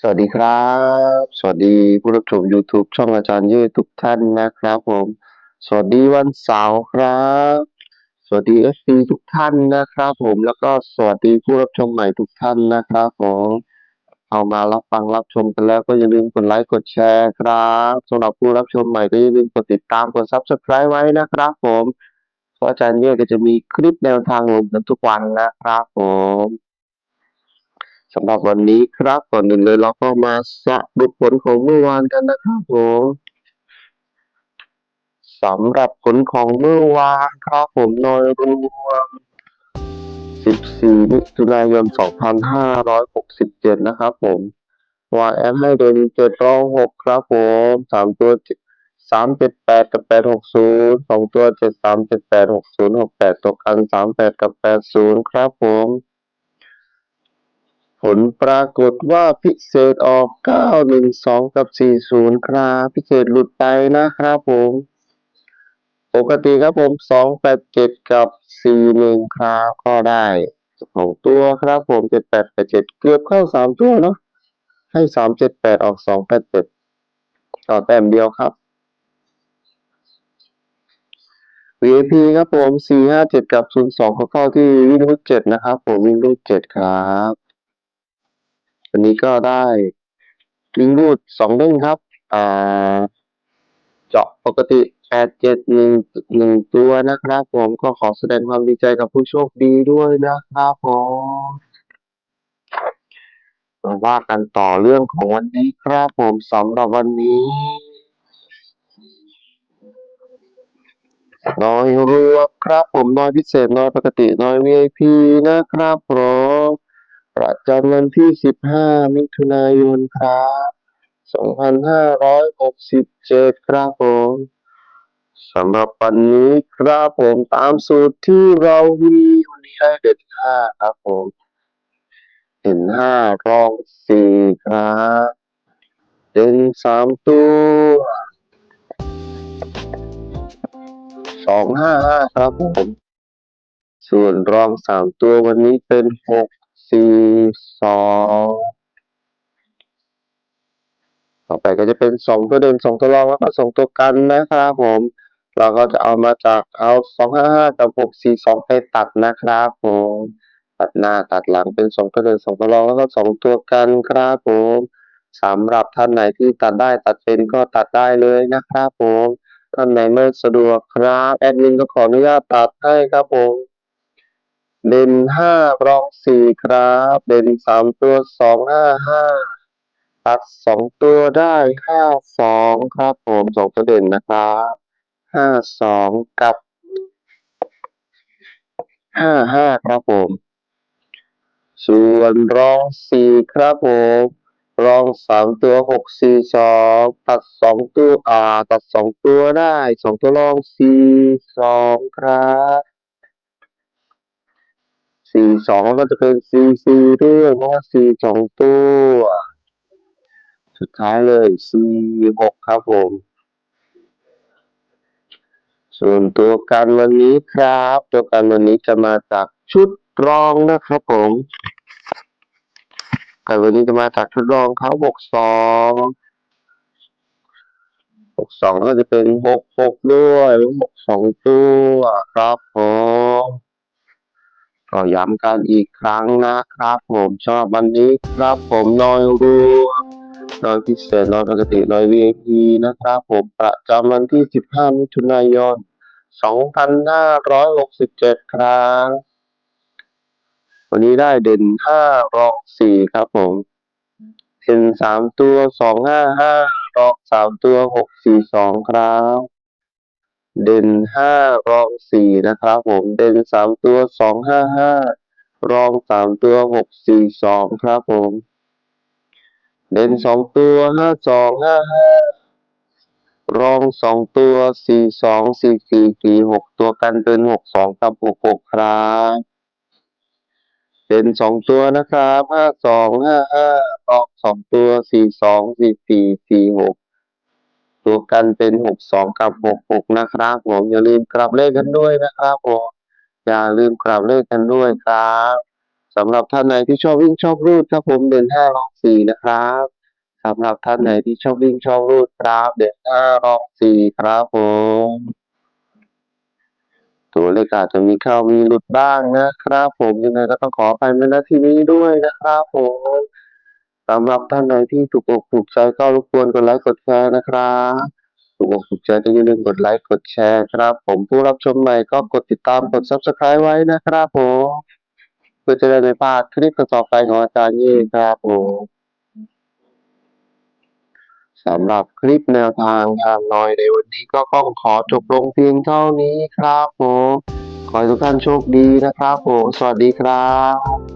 สวัสดีครับ สวัสดีผู้รับชม YouTube ช่องอาจารย์ยืดทุกท่านนะครับผม สวัสดีวันเสาร์ครับ สวัสดี FC ทุกท่านนะครับ ผมแล้วก็สวัสดีผู้รับชมใหม่ทุกท่านนะครับผมเอามารับฟังรับชมกันแล้วก็อย่าลืมกดไลค์กดแชร์ครับสำหรับผู้รับชมใหม่ก็อย่าลืมกดติดตามกด Subscribe ไว้นะครับ ผมเพราะอาจารย์เยืดก็จะมีคลิปแนวทางลงกันทุกวันนะครับ ผม สำหรับวันนี้ครับก่อนอื่นเลยเราก็มาสรุปผลของเมื่อวานกันนะครับผมสำหรับผลของเมื่อวานครับผมโดยรวม 14 มิถุนายน 2567 นะครับผม YM ให้เดิน7รอง6ครับผม 3 ตัว 378 กับ 860 2 ตัว 73 78 60 68 ตัวกัน 38 กับ 80 ครับผม ลปรากฏว่าพิเศษออก 912 กับ 40 ครับ พิเศษหลุดไปนะครับผม ปกติครับผม 287 กับ 41 ครับ ก็ได้สองตัวครับผม 7887 เกือบเข้า 3 ตัวเนาะ ให้ 378 ออก 287 ต่อแต้มเดียวครับ VIP ครับผม 457 กับ 02เขาเข้าที่วิ่งลูก7นะครับ ผมวิ่งลูก7ครับ วันนี้ก็ได้วิ่งรูดสองเด้งครับ อ่า เจาะปกติแปดเจ็ดหนึ่งหนึ่งตัวนะครับผมก็ขอแสดงความดีใจกับผู้โชคดีด้วยนะครับผมมาว่ากันต่อเรื่องของวันนี้ครับผมสำหรับวันนี้น้อยรวมครับผมน้อยพิเศษน้อยปกติน้อย VIP นะครับผม ประจำวันที่ 15 มิถุนายนครับ2567 ครับผมสำหรับวันนี้ครับผมตามสูตรที่เรามีวันนี้ได้เด่น5ครับผมเด่น5รอง4ครับเด่น3ตัว255ครับผม ส่วนรอง3ตัววันนี้เป็น 6 4 2ต่อไปก็จะเป็นสองตัวเด่นสองตัวรองแล้วก็สองตัวกันนะครับผม เราก็จะเอามาจากเอาสองห้าห้ากับหกสี่สองไปตัดนะครับผมตัดหน้าตัดหลังเป็นสองตัวเด่นสองตัวรองแล้วก็สองตัวกันครับผมสำหรับท่านไหนที่ตัดได้ตัดเป็นก็ตัดได้เลยนะครับผมท่านไหนไม่สะดวกครับแอดมินก็ขออนุญาตตัดให้ครับผม เด่นห้ารองสี่ครับ เด่นสามตัวสองห้าห้าตัดสองตัวได้ห้าสองครับผมสองตัวเด่นนะครับห้าสองกับห้าห้าครับผม ส่วนรองสี่ครับผม รองสามตัวหกสี่สองตัดสองตัวอ่า ตัดสองตัวได้สองตัวรองสี่สองครับ สี่สองก็จะเป็นสี่สี่ด้วยเพราะว่าสี่สองตัว สุดท้ายเลยสี่หกครับผม ส่วนตัวกันวันนี้ครับ ตัวกันวันนี้จะมาจากชุดรองนะครับผมกันวันนี้จะมาจากชุดรองเขาหกสองหกสองก็จะเป็นหกหกด้วยหกสองตัวครับผม ก็ย้ำกันอีกครั้งนะครับผมชอบวันนี้ครับผมนอยรวมน้อยพิเศษนอยปกติน้อย VIP นะครับผมประจำวันที่ 15 มิถุนายน 2,567 ครั้งวันนี้ได้เด่น 5 รอง 4 ครับผมเด่น 3 ตัว 255 รอง 3 ตัว 642 ครับ เด่นห้ารองสี่นะครับผมเด่นสามตัวสองห้าห้ารองสามตัวหกสี่สองครับผม เด่นสองตัวห้าสองห้าห้ารองสองตัวสี่สองสี่สี่สี่หกตัวกันเป็นหกสองกับหกหกครับเด่นสองตัวนะครับห้าสองห้าห้ารองสองตัวสี่สองสี่สี่สี่หก ตัวกันเป็นหกสองกับหกหกนะครับผมอย่าลืมกลับเลขกันด้วยนะครับผมอย่าลืมกลับเลขกันด้วยครับสำหรับท่านไหนที่ชอบวิ่งชอบรูดครับผมเด่นห้ารองสี่นะครับสำหรับท่านไหนที่ชอบวิ่งชอบรูดครับเด่นห้ารองสี่ครับผมตัวเลขอาจจะมีเข้ามีหลุดบ้างนะครับ ผมยังไงก็ต้องขอไปในนาทีนี้ด้วยนะครับผม สำหรับท่านใดที่ถูกอกถูกใจก็รบกวนกดไลค์กดแชร์นะครับถูกอกถูกใจก็อย่าลืมกดไลค์กดแชร์ครับ ผมผู้รับชมใหม่ก็กดติดตามกด subscribe ไว้นะครับผมเพื่อจะได้ไม่พลาดคลิปต่อไปของอาจารย์ยี่ครับผมสำหรับคลิปแนวทางทางน้อยในวันนี้ก็ต้องขอจบลงเพียงเท่านี้ครับผมขอให้ทุกท่านโชคดีนะครับผมสวัสดีครับ